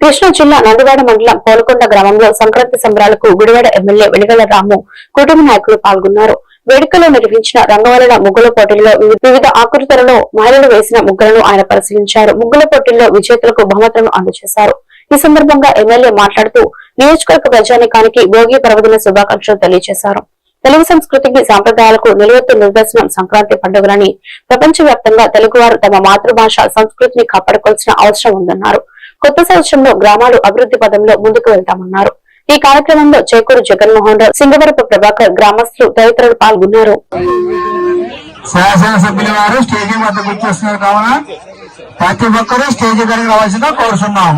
కృష్ణా జిల్లా నందివాడ మండలం పోలకొండ గ్రామంలో సంక్రాంతి సంబరాలకు గుడివాడ ఎమ్మెల్యే వెలిగల రాము కుటుంబ నాయకులు పాల్గొన్నారు. వేడుకలో నిర్వహించిన రంగవల్లిన ముగ్గుల పోటీల్లో వివిధ ఆకృతులలో మహిళలు వేసిన ముగ్గులను ఆయన పరిశీలించారు. ముగ్గుల పోటీల్లో విజేతలకు బహుమతులను అందజేశారు. ఈ సందర్భంగా ఎమ్మెల్యే మాట్లాడుతూ నియోజకవర్గ ప్రజానికానికి భోగి పర్వదిన శుభాకాంక్షలు తెలియజేశారు. తెలుగు సంస్కృతికి సాంప్రదాయాలకు నిలువెత్తు నిదర్శనం సంక్రాంతి పండుగలని ప్రపంచవ్యాప్తంగా తెలుగువారు తమ మాతృభాష సంస్కృతిని కాపాడుకోవాల్సిన అవసరం ఉందన్నారు. కొత్త సంవత్సరంలో గ్రామాలు అభివృద్ధి పదంలో ముందుకు వెళ్తామన్నారు. ఈ కార్యక్రమంలో చేకూరు జగన్మోహన్ రావు సింగవరపు ప్రభాకర్ గ్రామస్తులు తదితరులు పాల్గొన్నారు. శాసనసభ్యుల వారు స్టేజీ కావున ప్రతి ఒక్కరూ స్టేజీ దగ్గరికి రావాల్సిందిగా కోరుతున్నాం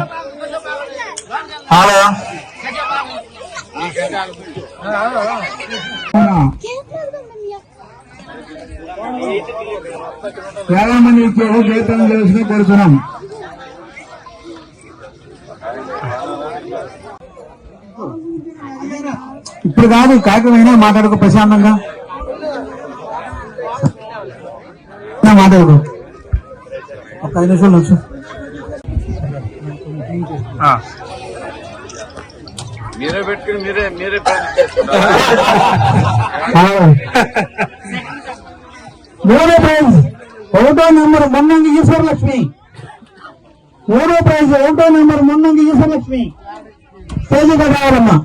హలో చాలా మంది ఇచ్చారు జీతం తెలుసుకుని కోరుతున్నాం ఇప్పుడు కాదు కాకపోయినా మాట్లాడుకో ప్రశాంతంగా. నా మాట్లాడు ఒక ఐదు నిమిషాలు వచ్చు మీరే పెట్టుకుని మీరే మీరే మూడో ప్రైజ్ ఒకటో నెంబర్ మొన్నంగి ఈశ్వరలక్ష్మి. మూడో ప్రైజ్ ఒకటో నెంబర్ మొన్నంగి ఈశ్వరలక్ష్మి. స్టేజ్ రావాలమ్మా.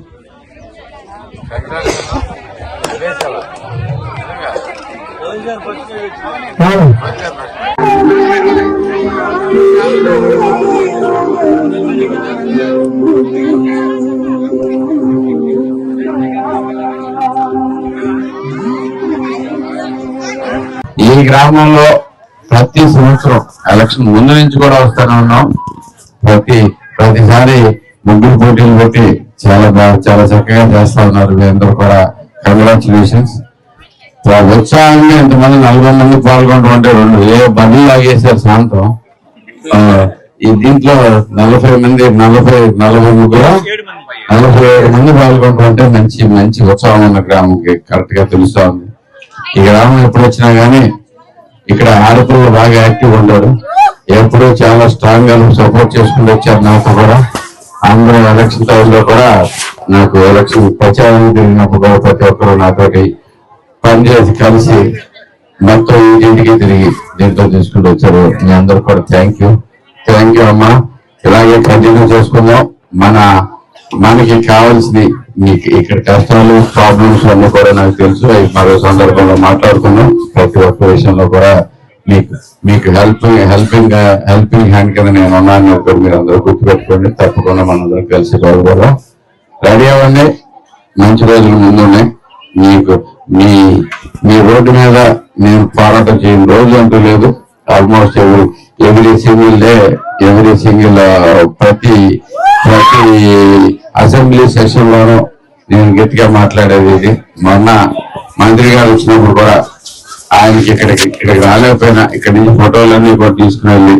ఈ గ్రామంలో ప్రతి సంవత్సరం ఎలక్షన్ ముందు నుంచి కూడా వస్తూనే ఉన్నాం. ప్రతి ప్రతిసారి ముగ్గురు పోటీలు పెట్టి చాలా బాగా చాలా చక్కగా చేస్తా ఉన్నారు మీ అందరూ కూడా కంగ్రాచులేషన్స్ ఉత్సాహంగా ఇంతమంది నలభై మంది పాల్గొనడం అంటే రెండు ఏ బండ్లు లాగేశారు సాయంత్రం ఈ దీంట్లో నలభై మంది నలభై నలభై ముగ్గురు నలభై ఏడు మంది పాల్గొనడం అంటే మంచి మంచి ఉత్సాహం ఉన్న గ్రామంకి కరెక్ట్గా తెలుస్తా ఉంది. ఈ గ్రామం ఎప్పుడు వచ్చినా గానీ ఇక్కడ ఆడపిల్లలు బాగా యాక్టివ్ ఉండడు ఎప్పుడూ చాలా స్ట్రాంగ్గా సపోర్ట్ చేసుకుంటూ వచ్చారు నాకు కూడా. అందరూ ఎలక్షన్ టైంలో కూడా నాకు ఎలక్షన్ ప్రచారం తిరిగినప్పుడు కూడా ప్రతి ఒక్కరు నాతోటి పనిచేసి కలిసి మొత్తం ఇంటింటికి తిరిగి దీంట్లో తీసుకుంటూ వచ్చారు. మీ అందరూ కూడా థ్యాంక్ యూ థ్యాంక్ యూ అమ్మా. ఇలాగే కంటిన్యూ చేసుకుందాం. మన మనకి కావాల్సింది మీకు ఇక్కడ కష్టాలు ప్రాబ్లమ్స్ అన్ని కూడా నాకు తెలుసు. మరో సందర్భంలో మాట్లాడుకున్నాం ప్రతి ఒక్క విషయంలో కూడా మీకు మీకు హెల్పింగ్ హెల్పింగ్ హెల్పింగ్ హ్యాండ్ కింద నేను ఉన్నాను ఒకటి మీరు అందరూ గుర్తుపెట్టుకోండి. తప్పకుండా మనందరం కలిసి బాగుపడదాం రెడీ అవ్వండి. మంచి రోజులు ముందున్నాయి మీకు మీ మీ రోడ్డు మీద నేను పోరాటం చేయని రోజు అంటూ లేదు. ఆల్మోస్ట్ ఎవరి every single day every single ప్రతి ప్రతి అసెంబ్లీ సెషన్లోనూ నేను గట్టిగా మాట్లాడేది ఇది. మొన్న మంత్రి గారు వచ్చినప్పుడు కూడా ఆయనకి ఇక్కడికి ఇక్కడికి రాలేకపోయినా ఇక్కడ నుంచి ఫోటోలన్నీ కూడా తీసుకుని వెళ్ళి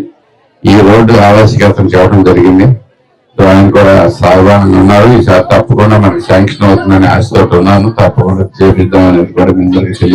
ఈ రోడ్డు ఆవశ్యకతను చెప్పడం జరిగింది. సో ఆయన కూడా సాధారణంగా ఉన్నారు. ఈసారి తప్పకుండా మనకి శాంక్షన్ అవుతుందని ఆశతో ఉన్నాను. తప్పకుండా చేపిద్దాం అనేది కూడా మీ అందరికీ